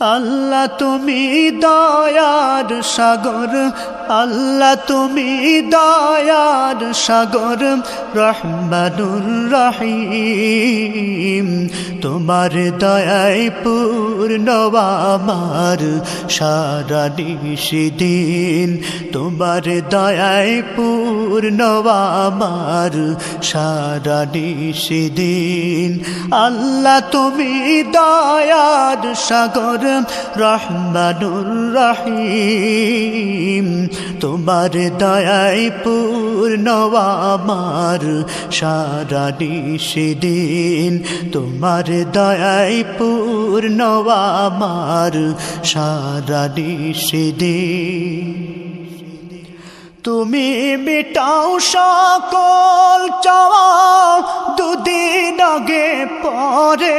আল্লাহ তুমি দয়ার সাগর, আল্লাহ তুমি দয়ার সাগর, রহমানুর রহিম। তোমার দয়ায় পূর্ণ আমার সারা দিন তোমার দয়ায় পূর্ণ আমার সারা দিন আল্লাহ তুমি দয়ার সাগর রহমানুর রহিম। তোমার দয়ায় পূর্ণ আমার, সারা দিন তোমার দয়ায় পূর্ণ আমার, সারা দিন তুমি মিটাও সকল চাওয়া, দুদিন আগে পরে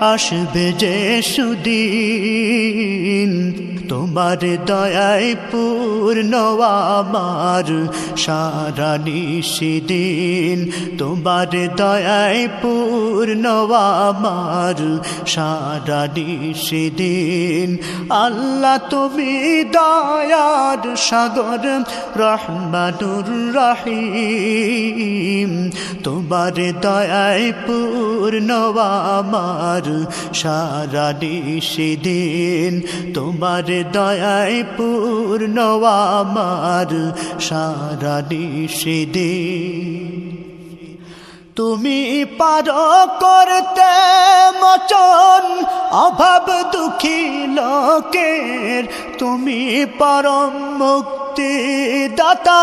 আসবে যে সুদিন। তোমার দয়ায় পূর্ণ আমার সারা নিশিদিন। তোমার দয়ায় পূর্ণ আমার সারা নিশিদিন। আল্লাহ, তুমি দয়ার সাগর, রহমানুর রহিম। তোমার দয়ায় পূর্ণ আমার সারা দিন তোমার দয়ায় পূর্ণ আমার সারা দিন তুমি পার করতে মচন, অভাব দুঃখী লোকের। তুমি পরম মুক্তি দাতা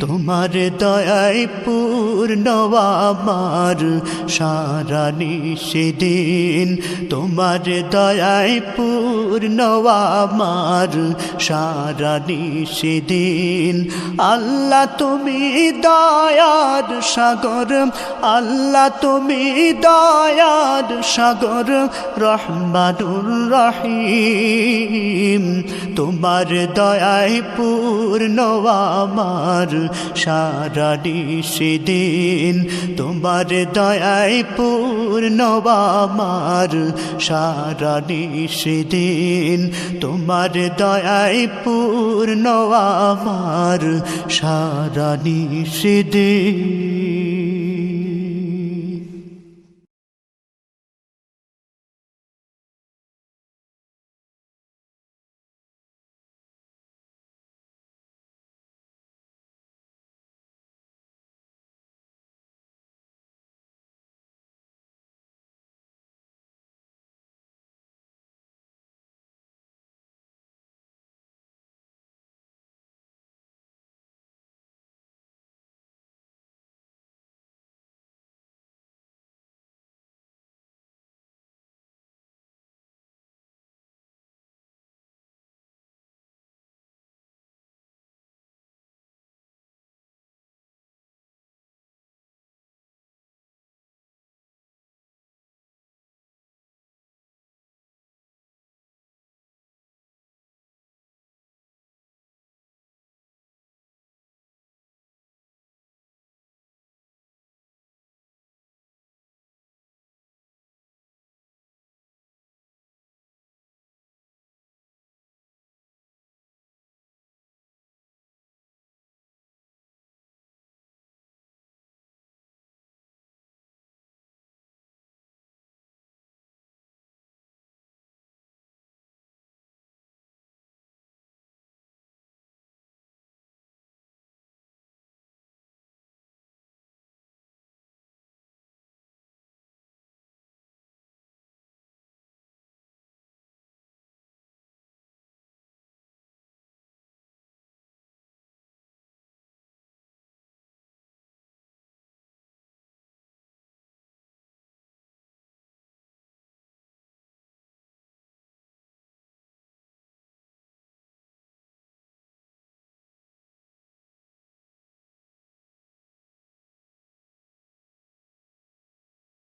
তোমার দয়ায় পূর্ণ আমার সারা নিষেদিন। তোমার দয়ায় পূর্ণ আমার সারা নিষেদিন। আল্লাহ তুমি দয়ার সাগর, আল্লাহ তুমি দয়ার সাগর, রহমানুর রহিম। তোমার দয়ায় পূর্ণ আমার সারা দিন তোমার দয়ায় পূর্ণ আমার সারা দিন। তোমার দয়ায় পূর্ণ আমার সারা দিন